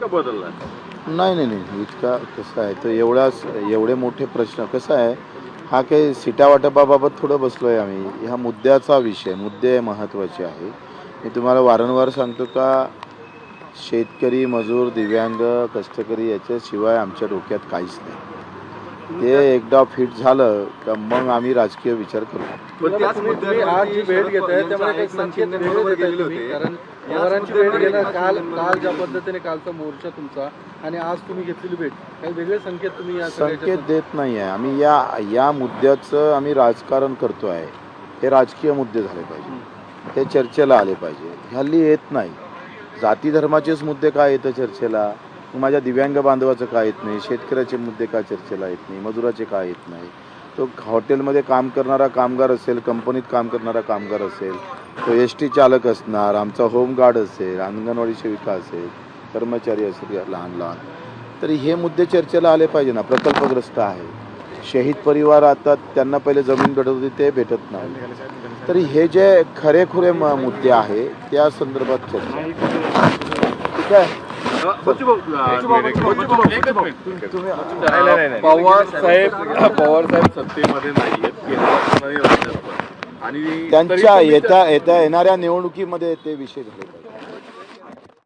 का बदलला? नाही नाही नाही. इतका कसं आहे? तर एवढाच एवढे मोठे प्रश्न. कसं आहे? हा काही सीटा वाटपाबाबत थोडं बसलो आहे आम्ही. ह्या मुद्द्याचा विषय मुद्दे महत्त्वाचे आहे. मी तुम्हाला वारंवार सांगतो का शेतकरी मजूर दिव्यांग कष्टकरी याच्याशिवाय आमच्या डोक्यात काहीच नाही. ते एकदा फिट झालं का मग आम्ही राजकीय विचार करू. पण त्याच तुम्ही- तुम्ही मुद्द्यावर आज जी भेट घेताय पवार त्यामुळे काही संकेत गेलेले. होते. कारण पवारांची भेट घेणं काल काल ज्या. पद्धतीने कालचा मोर्चा तुमचा आणि आज तुम्ही घेतलेली भेट काही वेगळे संकेत तुम्ही संकेत देत नाही आहे आम्ही या या मुद्द्याचं आम्ही राजकारण करतो आहे हे राजकीय मुद्दे झाले पाहिजे. हे चर्चेला आले पाहिजे. हल्ली येत नाही. जाती धर्माचेच मुद्दे काय येतं चर्चेला? माझ्या दिव्यांग बांधवाचं काय येत नाही शेतकऱ्याचे मुद्दे का चर्चेला येत नाही मजुराचे काय येत नाही? तो हॉटेलमध्ये काम करणारा कामगार असेल कंपनीत काम करणारा कामगार असेल तो एस टी चालक असणार आमचा होमगार्ड असेल अंगणवाडी सेविका असेल कर्मचारी असेल लहान लहान. तरी हे मुद्दे चर्चेला आले पाहिजे ना प्रकल्पग्रस्त आहे. शहीद परिवार आता त्यांना पहिले जमीन भेटत होती ते भेटत नाही. तरी हे जे खरेखुरे म- मुद्दे आहे त्या संदर्भात चर्चा. ठीक आहे? पवार साहेब पवार साहेब सत्तेमध्ये नाही आणि त्यांच्या येत्या येत्या येणाऱ्या निवडणुकीमध्ये ते विषय झाले